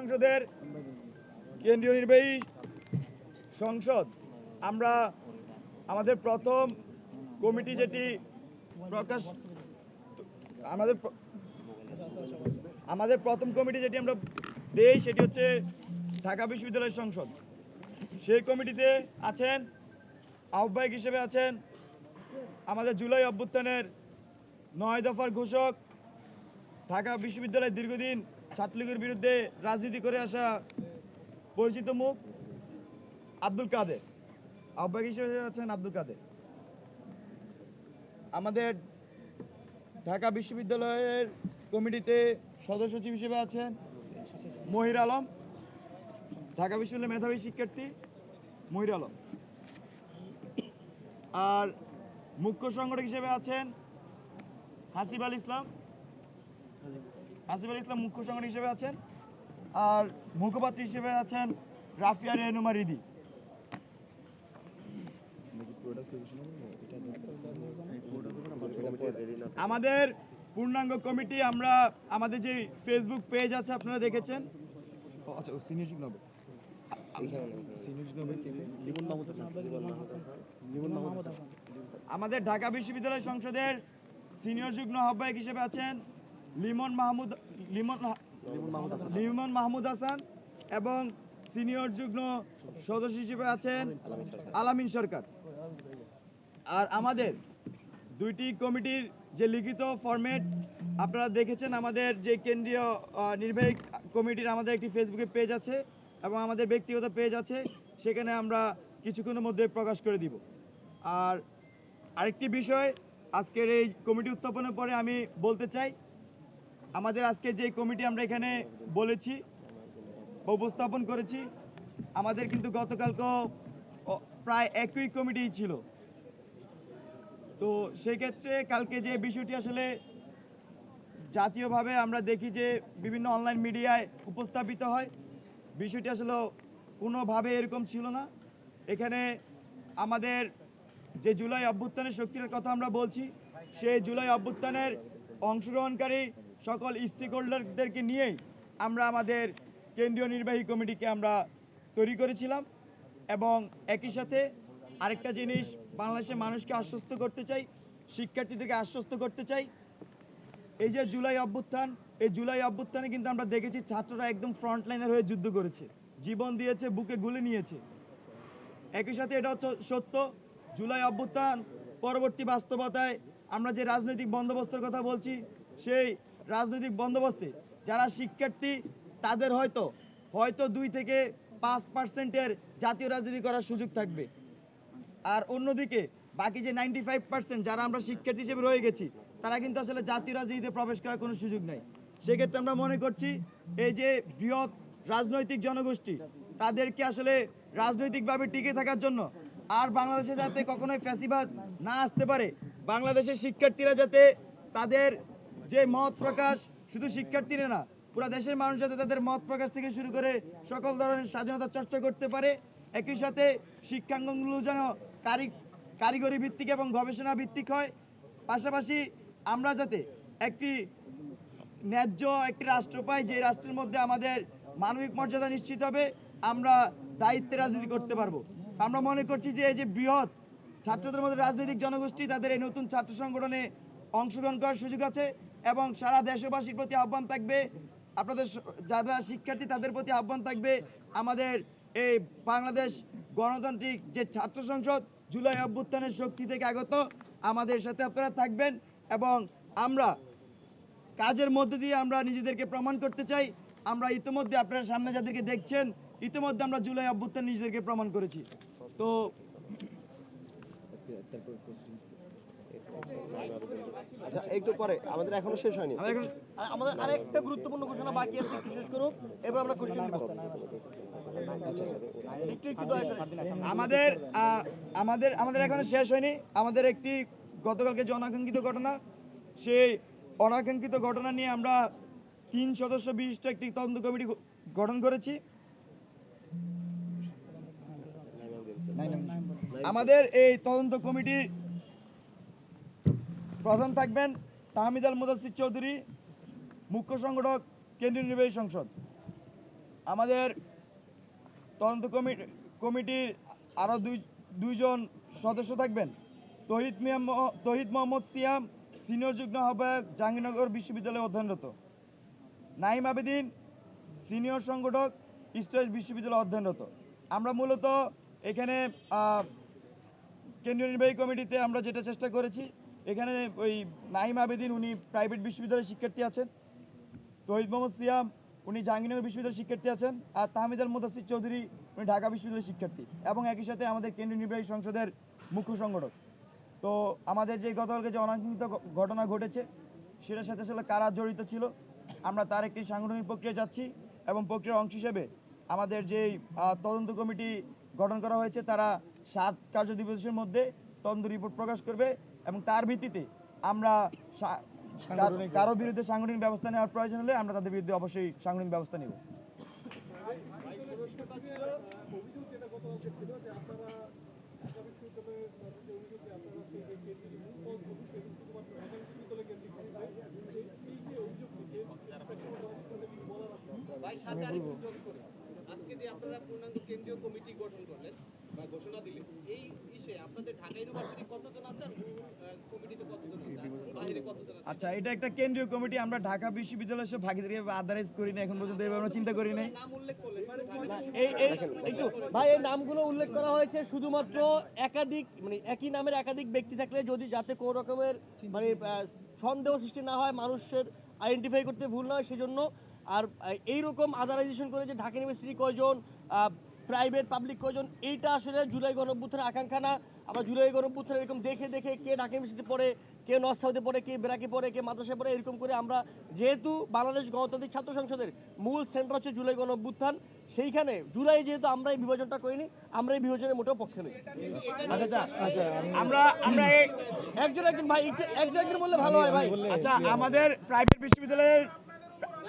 সংসদের কেন্দ্রীয় নির্বাহী সংসদ। আমরা আমাদের প্রথম কমিটি যেটি প্রকাশ আমাদের আমাদের প্রথম কমিটি যেটি আমরা দেই সেটি হচ্ছে ঢাকা বিশ্ববিদ্যালয় সংসদ। সেই কমিটিতে আছেন, আহ্বায়ক হিসেবে আছেন আমাদের জুলাই অভ্যুত্থানের নয় দফার ঘোষক ঢাকা বিশ্ববিদ্যালয় দীর্ঘদিন ছাত্রলীগের বিরুদ্ধে রাজনীতি করে আসা পরিচিত মুখ আব্দুল কাদের। আহ্বায়ক হিসেবে আছেন আব্দুল কাদের। আমাদের ঢাকা বিশ্ববিদ্যালয়ের কমিটিতে সদস্য সচিব হিসেবে আছেন মহির আলম, ঢাকা বিশ্ববিদ্যালয়ের মেধাবী শিক্ষার্থী মহির আলম। আর মুখ্য সংগঠক হিসেবে আছেন হাসিব আল ইসলাম। হাসিব আল ইসলাম মুখ্য সংগঠক হিসেবে আছেন আর মুখপাত্র হিসেবে আছেন রাফিয়া রেনুমা রিদি আমাদের পূর্ণাঙ্গ কমিটি, আমরা আমাদের যে ফেসবুক পেজ আছে, আপনারা দেখেছেন আচ্ছা? আমাদের ঢাকা বিশ্ববিদ্যালয় সংসদের সিনিয়র যুগ্ম আহ্বায়ক হিসেবে আছেন লিমন মাহমুদ, লিমন লিমন মাহমুদ হাসান এবং সিনিয়র যুগ্ম সদস্য হিসেবে আছেন আলামিন সরকার। আর আমাদের দুইটি কমিটির যে লিখিত ফরম্যাট আপনারা দেখেছেন আমাদের যে কেন্দ্রীয় নির্বাহী কমিটির আমাদের একটি ফেসবুকে পেজ আছে এবং আমাদের ব্যক্তিগত পেজ আছে, সেখানে আমরা কিছুক্ষণের মধ্যে প্রকাশ করে দিব। আর আরেকটি বিষয়, আজকের এই কমিটি উত্থাপনের পরে আমি বলতে চাই আমাদের আজকে যে কমিটি আমরা এখানে বলেছি, উপস্থাপন করেছি, আমাদের কিন্তু গতকালকেও ও- প্রায় একই কমিটি ছিল। তো সেক্ষেত্রে কালকে যে বিষয়টি আসলে জাতীয়ভাবে আমরা দেখি যে বিভিন্ন অনলাইন মিডিয়ায় উপস্থাপিত হয়, বিষয়টি আসলে কোনোভাবে এরকম ছিল না। এখানে আমাদের যে জুলাই অভ্যুত্থানের শক্তির কথা আমরা বলছি, সেই জুলাই অভ্যুত্থানের অংশগ্রহণকারী সকল স্টেক নিয়েই আমরা আমাদের কেন্দ্রীয় নির্বাহী কমিটিকে আমরা তৈরি করেছিলাম এবং একই সাথে আরেকটা জিনিস, বাংলাদেশের মানুষকে আশ্বস্ত করতে চাই, শিক্ষার্থীদেরকে আশ্বস্ত করতে চাই। এই যে জুলাই অভ্যুত্থান, এই জুলাই অভ্যুত্থানে কিন্তু আমরা দেখেছি ছাত্ররা একদম ফ্রন্ট লাইনের হয়ে যুদ্ধ করেছে। জীবন দিয়েছে, বুকে গুলি নিয়েছে। একই সাথে এটা হচ্ছে সত্য, জুলাই অভ্যুত্থান পরবর্তী বাস্তবতায় আমরা যে রাজনৈতিক বন্দোবস্তের কথা বলছি, সেই রাজনৈতিক বন্দোবস্তে, যারা শিক্ষার্থী, তাদের হয়তো হয়তো দুই থেকে পাঁচ পার্সেন্টের জাতীয় রাজনীতি করার সুযোগ থাকবে। আর অন্যদিকে, বাকি যে নাইনটি ফাইভ পার্সেন্ট যারা আমরা শিক্ষার্থী হিসেবে রয়ে গেছি, তারা কিন্তু আসলে জাতীয় রাজনীতিতে প্রবেশ করার কোনো সুযোগ নাই। সেক্ষেত্রে আমরা মনে করছি, এই যে বৃহৎ রাজনৈতিক জনগোষ্ঠী, তাদেরকে আসলে রাজনৈতিকভাবে টিকে থাকার জন্য আর বাংলাদেশে যাতে কখনোই ফ্যাসিবাদ না আসতে পারে, বাংলাদেশের শিক্ষার্থীরা যাতে তাদের যে মত প্রকাশ শুধু শিক্ষার্থীরা না, পুরো দেশের মানুষ যাতে তাদের মত প্রকাশ থেকে শুরু করে সকল ধরনের স্বাধীনতা চর্চা করতে পারে, একই সাথে শিক্ষাঙ্গনগুলো যেন কারি, কারিগরি ভিত্তিক এবং গবেষণা ভিত্তিক হয়। পাশাপাশি আমরা যাতে একটি ন্যায্য একটি রাষ্ট্র পাই, যে রাষ্ট্রের মধ্যে আমাদের মানবিক মর্যাদা নিশ্চিত হবে, আমরা দায়িত্বে রাজনীতি করতে পারব। আমরা মনে করছি যে এই যে বৃহৎ ছাত্রদের মধ্যে রাজনৈতিক জনগোষ্ঠী, তাদের এই নতুন ছাত্র সংগঠনে অংশগ্রহণ করার সুযোগ আছে। এবং সারা দেশবাসীর প্রতি আহ্বান থাকবে, আপনাদের যারা শিক্ষার্থী তাদের প্রতি আহ্বান থাকবে, আমাদের এই বাংলাদেশ গণতান্ত্রিক যে ছাত্র সংসদ জুলাই অভ্যুত্থানের শক্তি থেকে আগত, আমাদের সাথে আপনারা থাকবেন এবং আমরা কাজের মধ্যে দিয়ে আমরা নিজেদেরকে প্রমাণ করতে চাই। আমরা ইতিমধ্যে আপনারা সামনে যাদেরকে দেখছেন, ইতিমধ্যে আমরা জুলাই অভ্যুত্থান নিজেদেরকে প্রমাণ করেছি। তো আচ্ছা একটু পরে আমাদের এখনও শেষ হয়নি। আমাদের আরেকটা গুরুত্বপূর্ণ ঘোষণা বাকি আছে একটু শেষ করুক এবার আমরা কোশ্চেন নিব একটু একটু দয়া করে। আমাদের আমাদের আমাদের এখনও শেষ হয়নি। আমাদের একটি গতকালকে যে অনাকাঙ্ক্ষিত ঘটনা সেই অনাকাঙ্ক্ষিত ঘটনা নিয়ে আমরা তিন সদস্য বিশিষ্ট একটি তদন্ত কমিটি গঠন করেছি। আমাদের এই তদন্ত কমিটির প্রধান থাকবেন তাহমিদ আল মুদাসির চৌধুরী, মুখ্য সংগঠক, কেন্দ্রীয় নির্বাহী সংসদ। আমাদের তদন্ত কমিটি কমিটির আরও দুই, দুইজন সদস্য থাকবেন। তহিদ মিয়া মহ- তহিদ মোহাম্মদ সিয়াম, সিনিয়র যুগ্ম আহ্বায়ক, জাহাঙ্গীরনগর বিশ্ববিদ্যালয়ে অধ্যয়নরত। নাইম আবেদিন, সিনিয়র সংগঠক ইস্টার্স বিশ্ববিদ্যালয়ে অধ্যয়নরত। আমরা মূলত এখানে কেন্দ্রীয় নির্বাহী কমিটিতে আমরা যেটা চেষ্টা করেছি এখানে ওই নাইম আবেদিন, উনি প্রাইভেট বিশ্ববিদ্যালয়ের শিক্ষার্থী আছেন। তহিদ মোহাম্মদ সিয়াম, উনি জাহাঙ্গীরনগর বিশ্ববিদ্যালয়ের শিক্ষার্থী আছেন। আর তাহমিদ আল মুদাসির চৌধুরী, উনি ঢাকা বিশ্ববিদ্যালয়ের শিক্ষার্থী। এবং একই সাথে আমাদের কেন্দ্রীয় নির্বাহী সংসদের মুখ্য সংগঠক। তো আমাদের যে গতকালকে যে অনাকাঙ্ক্ষিত ঘটনা ঘটেছে, সেটার সাথে আসলে কারা জড়িত ছিল, আমরা তার একটি সাংগঠনিক প্রক্রিয়া যাচ্ছি। এবং প্রক্রিয়ার অংশ হিসেবে আমাদের যেই তদন্ত কমিটি গঠন করা হয়েছে, তারা সাত কার্য দিবসের মধ্যে তদন্ত রিপোর্ট প্রকাশ করবে এবং তার ভিত্তিতে আমরা কারও বিরুদ্ধে সাংগঠনিক ব্যবস্থা নেওয়ার প্রয়োজন হলে আমরা তাদের বিরুদ্ধে অবশ্যই সাংগঠনিক ব্যবস্থা নেব। ভাই সাথে আরেকটু যোগ করে। আজকে যে আপনারা পূর্ণাঙ্গ কেন্দ্রীয় কমিটি গঠন করলেন আচ্ছা এটা একটা কেন্দ্রীয় কমিটি আমরা ঢাকা বিশ্ববিদ্যালয়ের সব ভাগিদারি আদারাইজ করি না এখন পর্যন্ত এভাবে আমরা চিন্তা করি নাই। নাম উল্লেখ করলেন না, এই এই একটু ভাই এই নামগুলো উল্লেখ করা হয়েছে শুধুমাত্র একাধিক মানে একই নামের একাধিক ব্যক্তি থাকলে যদি যাতে কোনো রকমের মানে সন্দেহ সৃষ্টি না হয় মানুষের আইডেন্টিফাই করতে ভুল না হয় সেজন্য আর এইরকম আদারাইজেশন করে যে ঢাকা ইউনিভার্সিটি কয়জন প্রাইভেট পাবলিক কয়জন? এইটা আসলে জুলাই গণঅভ্যুত্থানের আকাঙ্ক্ষা না। আমরা জুলাই গণঅভ্যুত্থান এরকম দেখে দেখে কে ঢাকা ইউনিভার্সিটি পড়ে কে নর্থ সাউথে পড়ে কে বেরাকে পড়ে কে মাদ্রাসায় পড়ে এরকম করে আমরা যেহেতু বাংলাদেশ গণতান্ত্রিক ছাত্র সংসদের মূল সেন্টার হচ্ছে জুলাই গণঅভ্যুত্থান সেইখানে জুলাই যেহেতু আমরা এই বিভাজনটা করিনি আমরা এই বিভাজনের মোটেও পক্ষে নেই। আচ্ছা আচ্ছা। আমরা আমরা একজন একজন ভাই একজন একজন বললে ভালো হয় ভাই। আচ্ছা আমাদের প্রাইভেট বিশ্ববিদ্যালয়ের